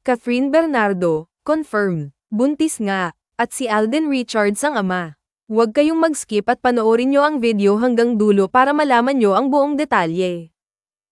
Catherine Bernardo, confirm. Buntis nga. At si Alden Richards ang ama. Huwag kayong mag-skip at panoorin nyo ang video hanggang dulo para malaman nyo ang buong detalye.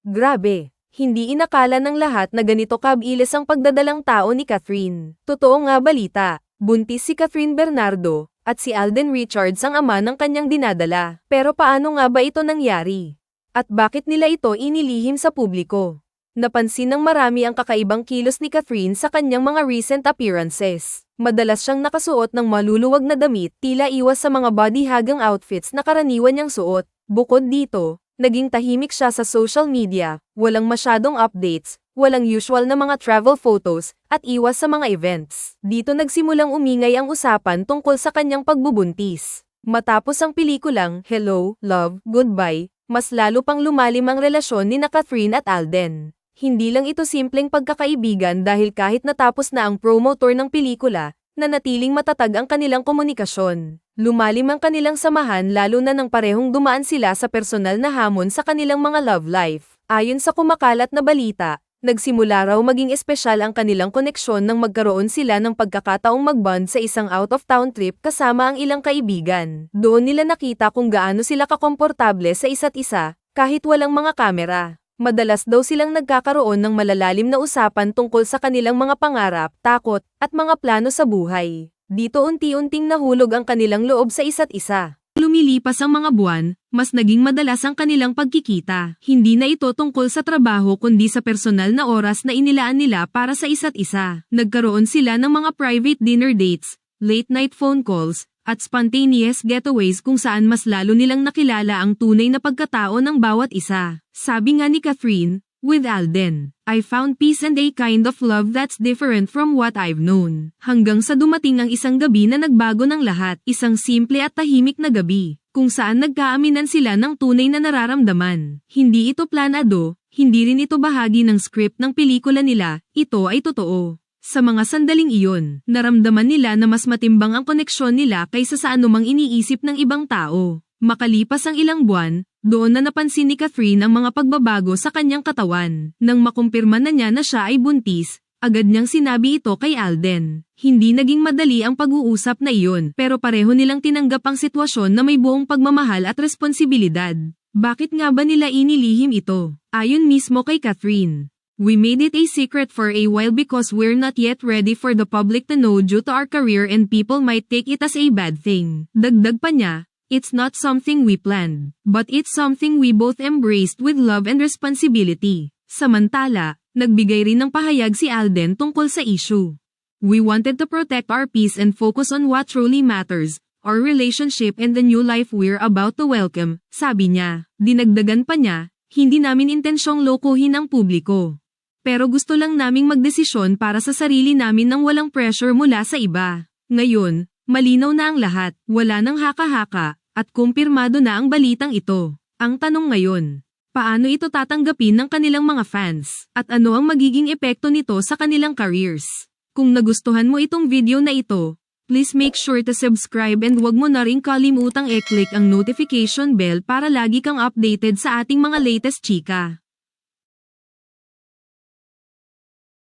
Grabe, hindi inakala ng lahat na ganito kabilis ang pagdadalang tao ni Catherine. Totoo nga balita, buntis si Catherine Bernardo, at si Alden Richards ang ama ng kanyang dinadala. Pero paano nga ba ito nangyari? At bakit nila ito inilihim sa publiko? Napansin ng marami ang kakaibang kilos ni Catherine sa kanyang mga recent appearances. Madalas siyang nakasuot ng maluluwag na damit, tila iwas sa mga body-hagang outfits na karaniwan niyang suot. Bukod dito, naging tahimik siya sa social media, walang masyadong updates, walang usual na mga travel photos, at iwas sa mga events. Dito nagsimulang umingay ang usapan tungkol sa kanyang pagbubuntis. Matapos ang pelikulang Hello, Love, Goodbye, mas lalo pang lumalim ang relasyon ni na Catherine at Alden. Hindi lang ito simpleng pagkakaibigan dahil kahit natapos na ang promo ng pelikula, nanatiling matatag ang kanilang komunikasyon. Lumalim ang kanilang samahan lalo na nang parehong dumaan sila sa personal na hamon sa kanilang mga love life. Ayon sa kumakalat na balita, nagsimula raw maging espesyal ang kanilang koneksyon nang magkaroon sila ng pagkakataong magbond sa isang out-of-town trip kasama ang ilang kaibigan. Doon nila nakita kung gaano sila kakomportable sa isa't isa, kahit walang mga kamera. Madalas daw silang nagkakaroon ng malalalim na usapan tungkol sa kanilang mga pangarap, takot, at mga plano sa buhay. Dito unti-unting nahulog ang kanilang loob sa isa't isa. Lumilipas ang mga buwan, mas naging madalas ang kanilang pagkikita. Hindi na ito tungkol sa trabaho kundi sa personal na oras na inilaan nila para sa isa't isa. Nagkaroon sila ng mga private dinner dates, late night phone calls, at spontaneous getaways kung saan mas lalo nilang nakilala ang tunay na pagkatao ng bawat isa. Sabi nga ni Catherine, with Alden, I found peace and a kind of love that's different from what I've known. Hanggang sa dumating ang isang gabi na nagbago ng lahat, isang simple at tahimik na gabi, kung saan nagkaaminan sila ng tunay na nararamdaman. Hindi ito planado, hindi rin ito bahagi ng script ng pelikula nila, ito ay totoo. Sa mga sandaling iyon, naramdaman nila na mas matimbang ang koneksyon nila kaysa sa anumang iniisip ng ibang tao. Makalipas ang ilang buwan, doon na napansin ni Catherine ang mga pagbabago sa kanyang katawan. Nang makumpirma na niya na siya ay buntis, agad niyang sinabi ito kay Alden. Hindi naging madali ang pag-uusap na iyon, pero pareho nilang tinanggap ang sitwasyon na may buong pagmamahal at responsibilidad. Bakit nga ba nila inilihim ito? Ayon mismo kay Catherine. We made it a secret for a while because we're not yet ready for the public to know due to our career and people might take it as a bad thing. Dagdag pa niya, it's not something we planned, but it's something we both embraced with love and responsibility. Samantala, nagbigay rin ng pahayag si Alden tungkol sa issue. We wanted to protect our peace and focus on what truly matters, our relationship and the new life we're about to welcome, sabi niya. Dinagdagan pa niya, hindi namin intensyong lokohin ang publiko pero gusto lang naming magdesisyon para sa sarili namin nang walang pressure mula sa iba. Ngayon, malinaw na ang lahat, wala nang haka-haka, at kumpirmado na ang balitang ito. Ang tanong ngayon, paano ito tatanggapin ng kanilang mga fans, at ano ang magiging epekto nito sa kanilang careers? Kung nagustuhan mo itong video na ito, please make sure to subscribe and wag mo na rin kalimutang i-click ang notification bell para lagi kang updated sa ating mga latest chika.